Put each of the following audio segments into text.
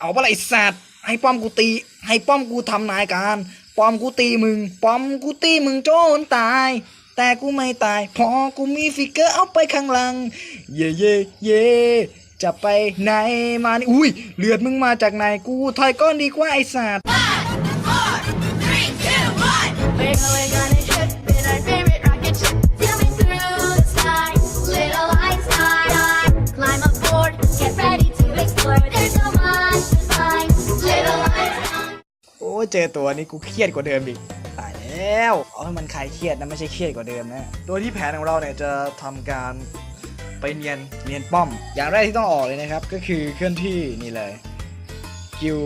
เอาปะไรสัตว์ให้ป้อมกูตี ให้ป้อมกูทำนายการ ป้อมกูตีมึง ป้อมกูตีมึงโจนตาย แต่กูไม่ตายเพอกูมีฟิกเกอร์เอาไปข้างหลัง เย่เย่เย่จะไปไหนมานี่อุ้ยเลือดมึงมาจากไหนกูถอยก้อนดีกว่าไอสัตว์ We're going on เจอตัวนี้กูเครียดกว่าเดิมอีกตายแล้วเอาให้มันคลายเครียดนะไม่ใช่เครียดกว่าเดิมนะโดยที่แผนของเราเนี่ยจะทำการไปเนียนเนียนป้อม อย่างแรกที่ต้องออกเลยนะครับ ก็คือเคลื่อนที่นี่เลยกิว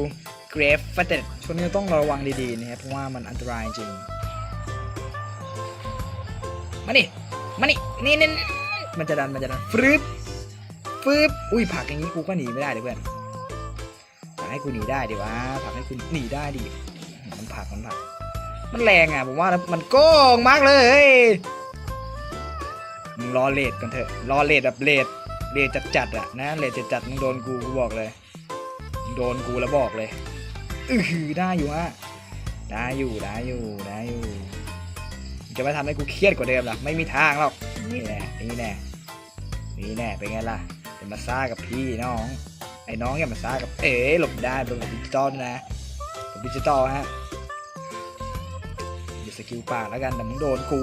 เกรฟฟัตเตดช่วงนี้ต้องระวังดีๆนะครับเพราะว่ามันอันตรายจริงมานี่มานี่นี่นี่มันจะดันมันจะดันฟรึบฟึบอุ้ยผักอย่างนี้กูก็หนีไม่ได้เลยเพื่อนผักให้กูหนีได้ดิวะผักให้กูหนีได้ดิ ผักมันผักมันแรงอะผมว่ามันโกงมากเลย มึงรอเลดกันเถอะ รอเลดแบบเลดเลดจัดจัดๆอะนะเลดจัดจัดมึงโดนกูกูบอกเลยมึงโดนกูแล้วบอกเลยอือหือได้อยู่ฮะได้อยู่ได้อยู่ได้อยู่ จะมาทำให้กูเครียดกว่าเดิมล่ะไม่มีทางหรอก นี่แน่นี่แน่นี่แน่เป็นไงล่ะเป็นมาซ่ากับพี่น้อง ไอ้น้องอย่ามาซ่ากับเอ๋หลบได้เป็นแบบดิจิตอลนะแบบดิจิตอลฮะ กิลปากแล้วกันแต่มึงโดนกู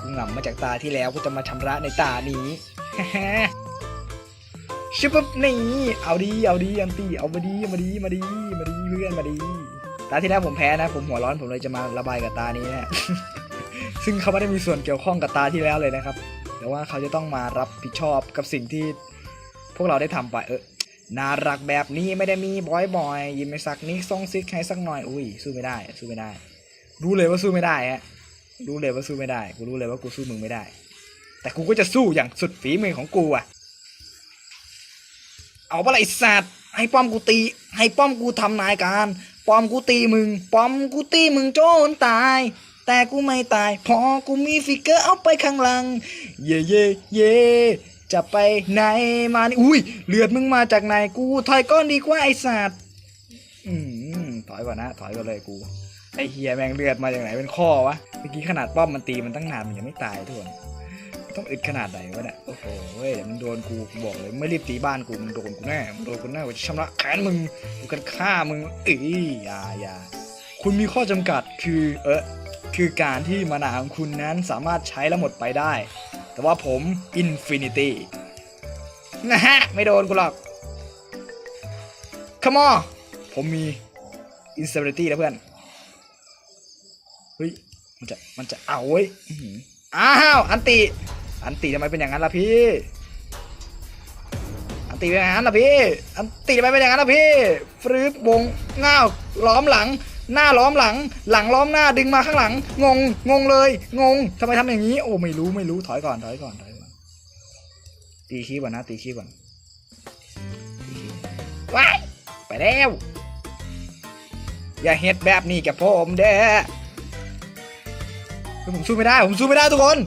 กูหงำมาจากตาที่แล้วกูจะมาชำระในตานี้ชิบปุ๊บนี่เอาดีเอาดีอันตีเอามาดีมาดีมาดีมาดีเพื่อนมาดีตาที่แล้วผมแพ้นะ ผมหัวร้อนผมเลยจะมาระบายกับตานี้นะซึ่งเขาไม่ได้มีส่วนเกี่ยวข้องกับตาที่แล้วเลยนะครับ แต่ว่าเขาจะต้องมารับผิดชอบกับสิ่งที่ พวกเราได้ทำไปเออน่ารักแบบนี้ไม่ได้มีบ่อยๆยิ้มไม่สักนิดส่งซิกให้สักหน่อยอุ้ยสู้ไม่ได้สู้ไม่ได้ รู้เลยว่าสู้ไม่ได้ฮะรู้เลยว่าสู้ไม่ได้ กูรู้เลยว่ากูสู้มึงไม่ได้ แต่กูก็จะสู้อย่างสุดฝีมือของกูอะเอาปะไรสัตว์ให้ป้อมกูตี ให้ป้อมกูทำนายการ ป้อมกูตีมึง ป้อมกูตีมึงโจนตาย แต่กูไม่ตายเพอกูมีฟิกเกอร์เอาไปข้างหลัง เย่เย่เย่จะไปไหนมานี่อุ้ยเลือดมึงมาจากไหนกูถอยก้อนดีกว่าไอสัตว์อืมถอยก่อนนะ ถอยก่อนเลยกู ไอเฮียแม่งเลือดมาจากไหนเป็นข้อวะ เมื่อกี้ขนาดป้อมมันตีมันตั้งนานมันยังไม่ตายทุกคนต้องอึดขนาดไหนวะเนี่ยโอ้โหเว้ยเดี๋ยวมันโดนกูบอกเลยไม่รีบตีบ้านกูมันโดนกูแน่มันโดนกูแน่กูจะชำระแค้นมึงกูกันฆ่ามึงอ้ยอย่าอย่าคุณมีข้อจำกัดคือเออคือการที่มานาของคุณนั้นสามารถใช้แล้วหมดไปได้ แต่ว่าผมอินฟินิตี้นะฮะไม่โดนกูหรอก come on ผมมี instability แล้วเพื่อน เฮ้ยมันจะมันจะเอาเว้ยอ้าวอันติ อันติทำไมเป็นอย่างนั้นล่ะพี่ อันติเป็นอย่างนั้นล่ะพี่ อันติทำไมเป็นอย่างนั้นล่ะพี่ฟรึบวงง้าวล้อมหลัง หน้าล้อมหลัง หลังล้อมหน้าดึงมาข้างหลัง งงงงเลย งงทำไมทำอย่างนี้ โอ้ไม่รู้ไม่รู้ถอยก่อนถอยก่อนถอยก่อนตีขี้ก่อนนะตีขี้ก่อนว้ายไปแล้วอย่าเฮ็ดแบบนี้กับผมเด้อ ผมสู้ไม่ได้ ผมสู้ไม่ได้ทุกคน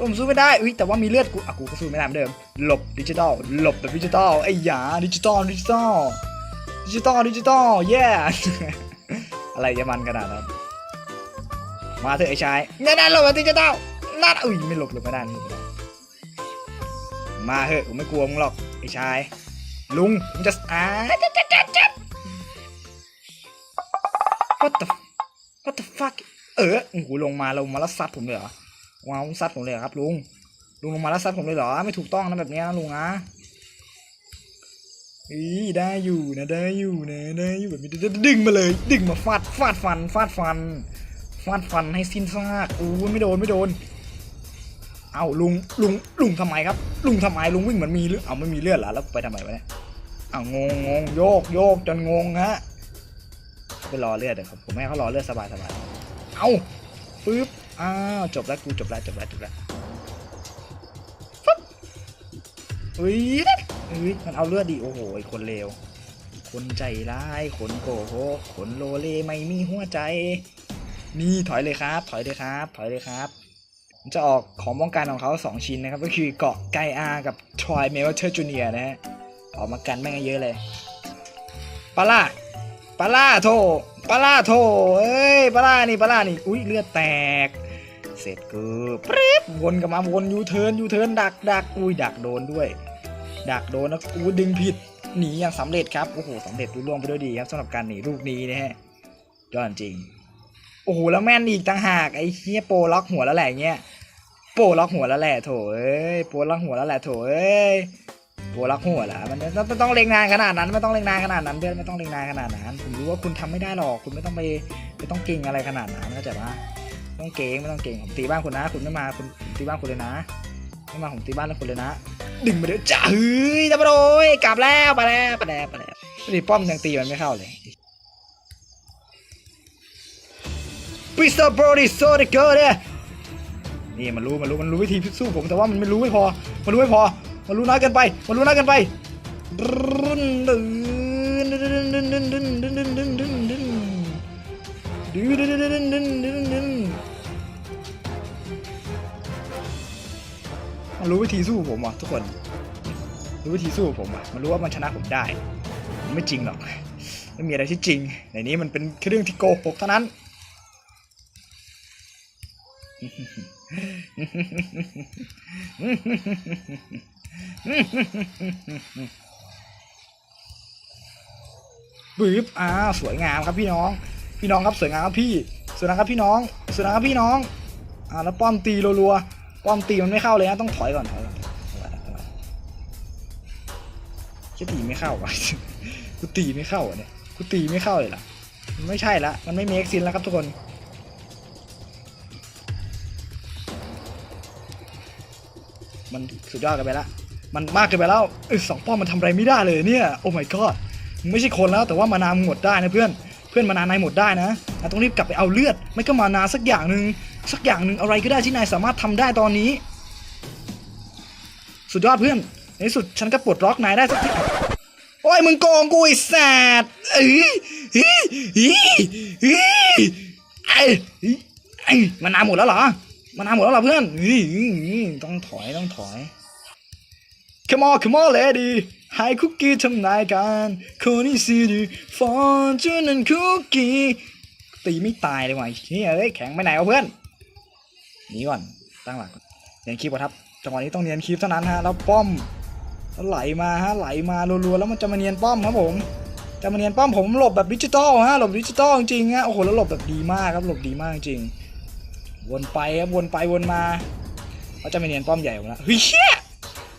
ผมสู้ไม่ได้อุ้ยแต่ว่ามีเลือดกูอะกูก็สู้ไม่ได้เหมือนเดิม หลบดิจิตอล หลบแบบดิจิตอล ไอ้หยาดิจิตอล ดิจิตอล ดิจิตอล ดิจิตอลเย้อะไรจะมันขนาดนั้น มาเถอะไอ้ชายนั่นนั่นหลบแบบดิจิตอลนั่นอุ้ยไม่หลบหลบไม่ได้ม่หลบไม่ได้มาเถอะผมไม่กลัวมึงหรอกไอ้ชาย ลุงผมจะอ่าจัดจัดจัดจัด what the what the fuck เออโอ้โหลงมาลงมาแล้วซัดผมเลยเหรอว้าวซัดผมเลยครับลุงลุงลงมาแล้วซัดผมเลยเหรอ ไม่ถูกต้องนะแบบนี้นะลุงนะอีได้อยู่นะได้อยู่นะได้อยู่แบบนี้ดึงมาเลย ดึงมาฟาดฟาดฟันฟาดฟันฟาดฟันให้สิ้นซากอู้ไม่โดนไม่โดน เอาลุงลุงลุงทำไมครับ ลุงทำไมลุงวิ่งเหมือนมีเลือดเอาไม่มีเลือดเหรอแล้วไปทำไมวะเนี่ยเอางงงงโยกโยกจนงงฮะไปรอเลือดเดี๋ยวครับผมให้เขารอเลือดสบายสบาย เอาปึ๊บ อ้าว จบแล้วกูจบแล้วจบแล้วจบแล้วฟึ๊บเฮ้ยเฮ้ยมันเอาเลือดดิโอ้โหไอคนเลว คนใจร้าย คนโกหกคนโลเลไม่มีหัวใจ นี่ถอยเลยครับ ถอยเลยครับ ถอยเลยครับ จะออกของป้องกันของเขา2 ชิ้นนะครับ ก็คือเกาะไกอากับทรอยเมลเทอร์จูเนียนะฮะ ออกมากันแม่งเยอะเลยปลาล่าปลาล่าโถ ปลา่าโถเอ้ยปลา่านี่ปลา่านี่อุ้ยเลือดแตก เสร็จกูปรี๊บวนกลับมาวนยูเทิร์นยูเทิร์นดักดักอุ้ยดักโดนด้วย ดักโดนแล้วกูดึงผิดหนีอย่างสำเร็จครับโอ้โหสำเร็จรุ่ล่วงไปด้วยดีครับสำหรับการหนีลูกนี้นะฮะยอดจริงโอ้โหแล้วแม่นอีกต่างหากไอ้เฮียโปล็อกหัวแล้วแหละเงี้ยโปล็อกหัวแล้วแหละโถเอ้ยโปล็อกหัวแล้วแหละโถเอ้ย โปรล็อกหัวแล้วมันไม่ต้องเล็งนานขนาดนั้นไม่ต้องเล็งนานขนาดนั้นเพื่อนไม่ต้องเล็งนานขนาดนั้น ผมรู้ว่าคุณทำไม่ได้หรอกคุณไม่ต้องไปไม่ต้องเก่งอะไรขนาดนั้นเข้าใจปะต้องเก่งไม่ต้องเก่งผมตีบ้านคุณนะ คุณไม่มาคุณตีบ้านคุณเลยนะไม่มาผมตีบ้านแล้วคุณเลยนะ ดึงมาเดี๋ยวจ้าเฮ้ยตะบโดยกลับแล้วไปแล้วไปแล้วไปแล้วตีป้อมยังตีมันไม่เข้าเลยปิสตอร์โบรดิโซเดเกอร์เนี่ยนี่มันรู้มันรู้มันรู้วิธีสู้ผมแต่ว่ามันไม่รู้ไม่พอมันรู้ไม่พอ มันรู้น้อยเกินไป มันรู้น้อยเกินไปดึนดึนดึนดึนดึนดึนดึนดึนดึนดึนดึนดึนดึนดึนดึนดึนดึนดึนมันรู้วิธีสู้ผมอะทุกคน รู้วิธีสู้ผมอะมันรู้ว่ามันชนะผมได้มันไม่จริงหรอกไม่มีอะไรที่จริงในนี้มันเป็นแค่เรื่องที่โกหกเท่านั้น บึ๊บอ้าสวยงามครับพี่น้อง พี่น้องครับสวยงามครับพี่ สวยงามครับพี่น้อง สวยงามครับพี่น้อง อ่าแล้วป้อมตีรัวๆ ป้อมตีมันไม่เข้าเลยนะต้องถอยก่อนถอยก่อนก่อนถอยก่อนแค่ตีไม่เข้าวะกูตีไม่เข้าอะเนี่ย กูตีไม่เข้าเลยล่ะมันไม่ใช่ละ มันไม่เมคซินแล้วครับทุกคน มันสุดยอดกันไปละมันมากเกินไปแล้วเออสองป้อมมันทำอะไรไม่ได้เลยเนี่ยโอ้ my god ไม่ใช่คนแล้วแต่ว่ามานามหมดได้นะเพื่อนเพื่อนมานานายหมดได้นะนายต้องรีบกลับไปเอาเลือด ไม่ก็มานาสักอย่างหนึ่งสักอย่างหนึ่งอะไรก็ได้ที่นายสามารถทำได้ตอนนี้ สุดยอดเพื่อนในที่สุดฉันก็ปลดล็อกนายได้สักทีโอ้ยมึงโกงกูไอ้แสัตว์เอ้ยเฮ้ยเฮ้ยเฮ้ยไอ้ไอ้มานานหมดแล้วเหรอ มานาหมดแล้วเหรอเพื่อนต้องถอยต้องถอย Come on come on lady ให้คุกกี้ทำนายการคนนี้สิดีฟอนจูนันคุกกี้ตีไม่ตายเลยว่ะเฮ้ยเอ้ยแข็งไปไหนวะเพื่อนหนีก่อนตั้งหลักเนียนคลิปก่อนครับจังหวะนี้ต้องเนียนคลิปเท่านั้นฮะแล้วป้อมแล้วไหลมาฮะไหลมารัวๆแล้วมันจะมาเนียนป้อมครับผมจะมาเนียนป้อมผมหลบแบบดิจิตอลฮะหลบดิจิตอลจริงฮะโอ้โหแล้วหลบแบบดีมากครับหลบดีมากจริง วนไปครับวนไปวนมาเขาจะไมาเนียนป้อมใหญ่ผมแล้วเฮ้ย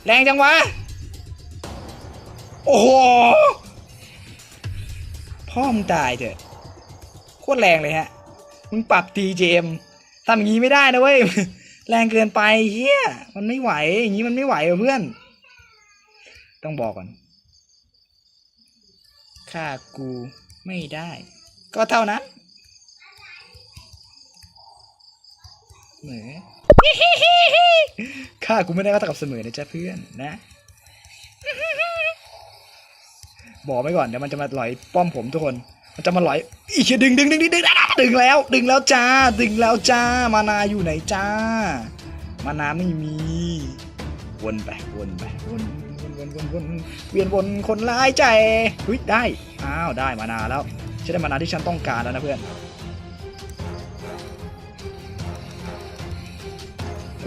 แรงจังวะโอ้โหพ่อมึงตายเถอะโคตรแรงเลยฮะมึงปรับ TJM ทำอย่างนี้ไม่ได้นะเว้ยแรงเกินไปเฮียมันไม่ไหวอย่างนี้มันไม่ไหวเพื่อน ต้องบอกก่อนฆ่ากูไม่ได้ ก็เท่านั้น มือฆ่ากูไม่ได้ก็เท่ากับเสมอนะจ๊ะเพื่อนนะ บอกไว้ก่อนเดี๋ยวมันจะมาหลอยป้อมผมทุกคน มันจะมาหลอยอีกดึงดึงดึงดึงดึงอะดึงแล้ว ดึงแล้วจ้า ดึงแล้วจ้า มานาอยู่ไหนจ้า มานาไม่มี วนไปวนไปวนวนวนวนวนเวียนวนคนร้ายใจเฮ้ยได้ อ้าวได้มานาแล้วฉันได้มานาที่ฉันต้องการแล้วนะเพื่อน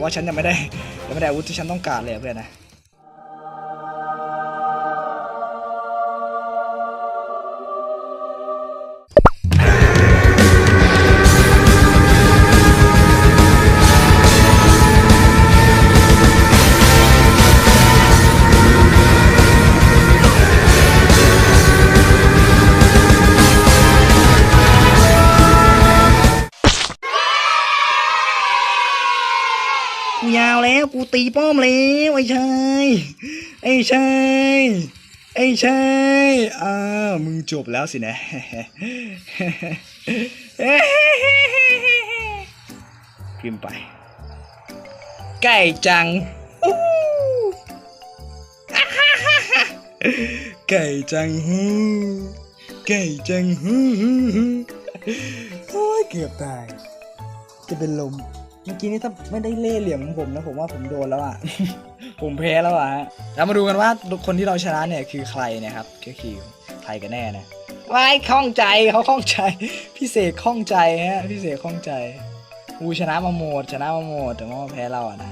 ว่าฉันยังไม่ได้ยังไม่ได้อาวุธที่ฉันต้องการเลยเพื่อนนะาวแล้วกูตีป้อมแล้วไอ้ชายไอ้ชายไอ้ชายอ้ามึงจบแล้วสินะพิมพ์ไปไก่จังไก่จังฮู้ไก่จังฮู้โอ้ยเกือบตาย จะเป็นลม เมื่อกี้นี้ถ้าไม่ได้เล่เหลี่ยมของผมนะผมว่าผมโดนแล้วอะ ผมแพ้แล้วอะฮะเรามาดูกันว่าคนที่เราชนะเนี่ยคือใครนะครับก็คือใครกันแน่นะไม่ข้องใจเขาข้องใจ พี่เสกข้องใจฮะพี่เสกข้องใจอูชนะมาหมด ชนะมาหมดแต่ว่าแพ้เราอะนะ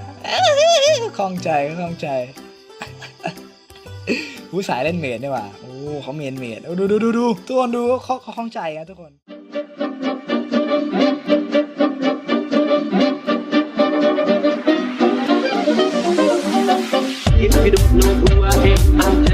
ข้องใจข้องใจผู้สายเล่นเมดนี่หว่าโอ้เขาเมนเมดดูดูดูดูทุกคนดูเขาเขาข้องใจอะทุกคน If you don't know who I am, I'm